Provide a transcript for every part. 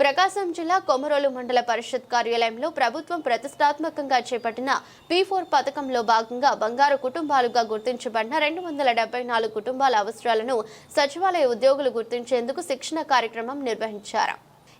ప్రకాశం జిల్లా కొమరోలు మండల పరిషత్ కార్యాలయంలో ప్రభుత్వం ప్రతిష్టాత్మకంగా చేపట్టిన పీ ఫోర్ పథకంలో భాగంగా బంగారు కుటుంబాలుగా గుర్తించబడిన రెండు వందల డెబ్బై నాలుగు కుటుంబాల అవసరాలను సచివాలయ ఉద్యోగులు గుర్తించేందుకు శిక్షణ కార్యక్రమం నిర్వహించారు.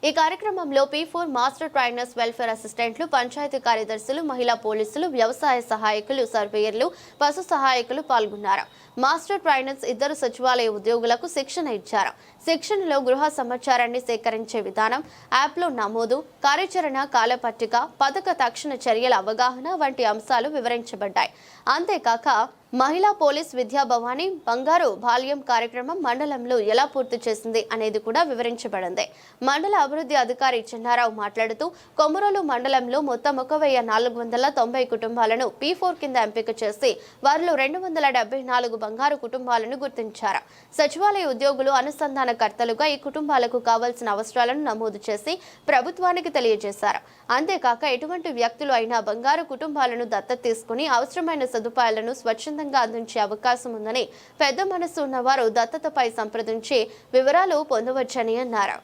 ఈ కార్యక్రమంలో P four master trainers welfare అసిస్టెంట్లు పంచాయతీ కార్యదర్శులు మహిళా పోలీసులు వ్యవసాయ సహాయకులు సర్వేయర్లు పశు సహాయకులు పాల్గొన్నారు. మాస్టర్ ట్రైనర్స్ ఇద్దరు సచివాలయ ఉద్యోగులకు శిక్షణ ఇచ్చారు. శిక్షణలో గృహ సమాచారాన్ని సేకరించే విధానం యాప్లో నమోదు కార్యాచరణ కాలపట్టిక పథక తక్షణ చర్యల అవగాహన వంటి అంశాలు వివరించబడ్డాయి. అంతేకాక మహిళా పోలీస్ విద్యాభవాని బంగారు బాల్యం కార్యక్రమం మండలంలో ఎలా పూర్తి చేసింది అనేది కూడా వివరించబడింది. మండల అభివృద్ధి అధికారి చిన్నారావు మాట్లాడుతూ కొమరోలు మండలంలో మొత్తం ఒక వెయ్యి నాలుగు వందల తొంభై కుటుంబాలను పీ ఫోర్ కింద ఎంపిక చేసి వారిలో రెండు వందల డెబ్బై నాలుగు బంగారు కుటుంబాలను గుర్తించారు. సచివాలయ ఉద్యోగులు అనుసంధానకర్తలుగా ఈ కుటుంబాలకు కావాల్సిన అవసరాలను నమోదు చేసి ప్రభుత్వానికి తెలియజేశారు. అంతేకాక ఎటువంటి వ్యక్తులు అయినా బంగారు కుటుంబాలను దత్తత తీసుకుని అవసరమైన సదుపాయాలను స్వచ్ఛంద స్వచ్ఛందంగా అందించే అవకాశం ఉందని పెద్ద మనసు ఉన్నవారు దత్తతపై సంప్రదించి వివరాలు పొందవచ్చని అన్నారు.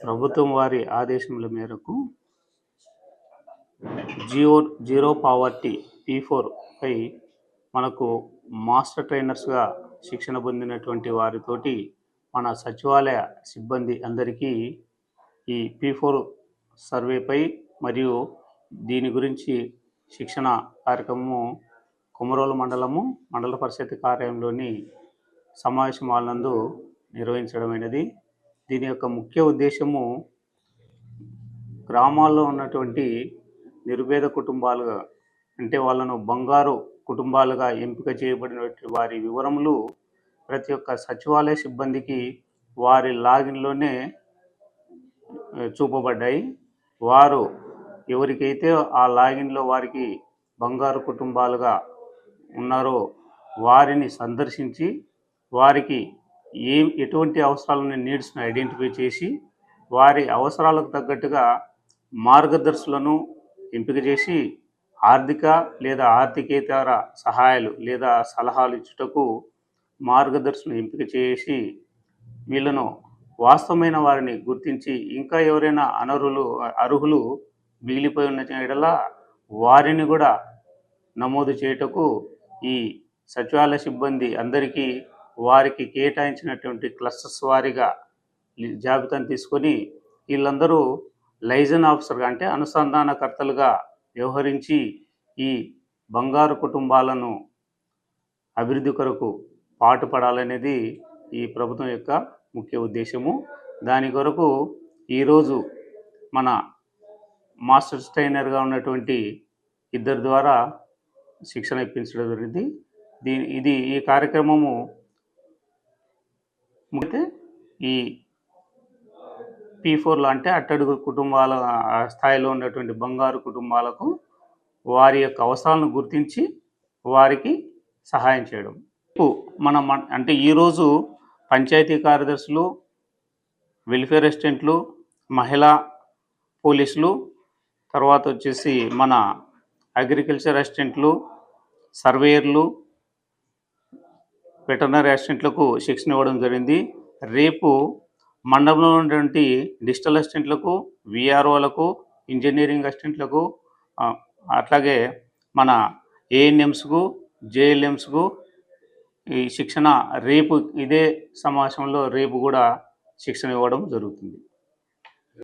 ప్రభుత్వం వారి ఆదేశముల మేరకు GO zero poverty P four పై మనకు మాస్టర్ ట్రైనర్స్గా శిక్షణ పొందినటువంటి వారితోటి మన సచివాలయ సిబ్బంది అందరికీ ఈ పీ ఫోర్ సర్వేపై మరియు దీని గురించి శిక్షణ కార్యక్రమము కుమరోలు మండలము మండల పరిషత్ కార్యాలయంలోని సమావేశం నందు నిర్వహించడమైనది. దీని యొక్క ముఖ్య ఉద్దేశము గ్రామాల్లో ఉన్నటువంటి నిరుపేద కుటుంబాలుగా అంటే వాళ్ళను బంగారు కుటుంబాలుగా ఎంపిక చేయబడినటువంటి వారి వివరములు ప్రతి ఒక్క సచివాలయ సిబ్బందికి వారి లాగిన్లోనే చూపబడ్డాయి. వారు ఎవరికైతే ఆ లాగిన్లో వారికి బంగారు కుటుంబాలుగా ఉన్నారో వారిని సందర్శించి వారికి ఏం ఎటువంటి అవసరాలను నీడ్స్ను ఐడెంటిఫై చేసి వారి అవసరాలకు తగ్గట్టుగా మార్గదర్శులను ఎంపిక చేసి ఆర్థిక లేదా ఆర్థికేతర సహాయాలు లేదా సలహాలు ఇచ్చుటకు మార్గదర్శులను ఎంపిక చేసి వీళ్ళను వాస్తవమైన వారిని గుర్తించి ఇంకా ఎవరైనా అనర్హులు అర్హులు మిగిలిపోయి ఉన్న ఎడల వారిని కూడా నమోదు చేయుటకు ఈ సచివాలయ సిబ్బంది అందరికీ వారికి కేటాయించినటువంటి క్లస్టర్స్ వారీగా జాబితాను తీసుకొని వీళ్ళందరూ లైజన్ ఆఫీసర్గా అంటే అనుసంధానకర్తలుగా వ్యవహరించి ఈ బంగారు కుటుంబాలను అభివృద్ధి కొరకు పాటుపడాలనేది ఈ ప్రభుత్వం యొక్క ముఖ్య ఉద్దేశము. దాని కొరకు ఈరోజు మన మాస్టర్ ట్రైనర్గా ఉన్నటువంటి ఇద్దరి ద్వారా శిక్షణ ఇప్పించడం జరిగింది. దీని ఇది ఈ కార్యక్రమము అయితే ఈ పీ ఫోర్లో అంటే అట్టడుగు కుటుంబాల స్థాయిలో ఉన్నటువంటి బంగారు కుటుంబాలకు వారి యొక్క అవసరాలను గుర్తించి వారికి సహాయం చేయడం. మనం మన- అంటే ఈరోజు పంచాయతీ కార్యదర్శులు వెల్ఫేర్ అసిస్టెంట్లు మహిళా పోలీసులు తర్వాత వచ్చేసి మన అగ్రికల్చర్ అసిస్టెంట్లు సర్వేయర్లు వెటర్నరీ అసిస్టెంట్లకు శిక్షణ ఇవ్వడం జరిగింది. రేపు మండలంలో ఉన్నటువంటి డిజిటల్ అసిస్టెంట్లకు విఆర్ఓలకు ఇంజనీరింగ్ అసిస్టెంట్లకు అట్లాగే మన ఏఎన్ఎంస్కు జేఎల్ఎంస్కు ఈ శిక్షణ రేపు ఇదే సమావేశంలో రేపు కూడా శిక్షణ ఇవ్వడం జరుగుతుంది.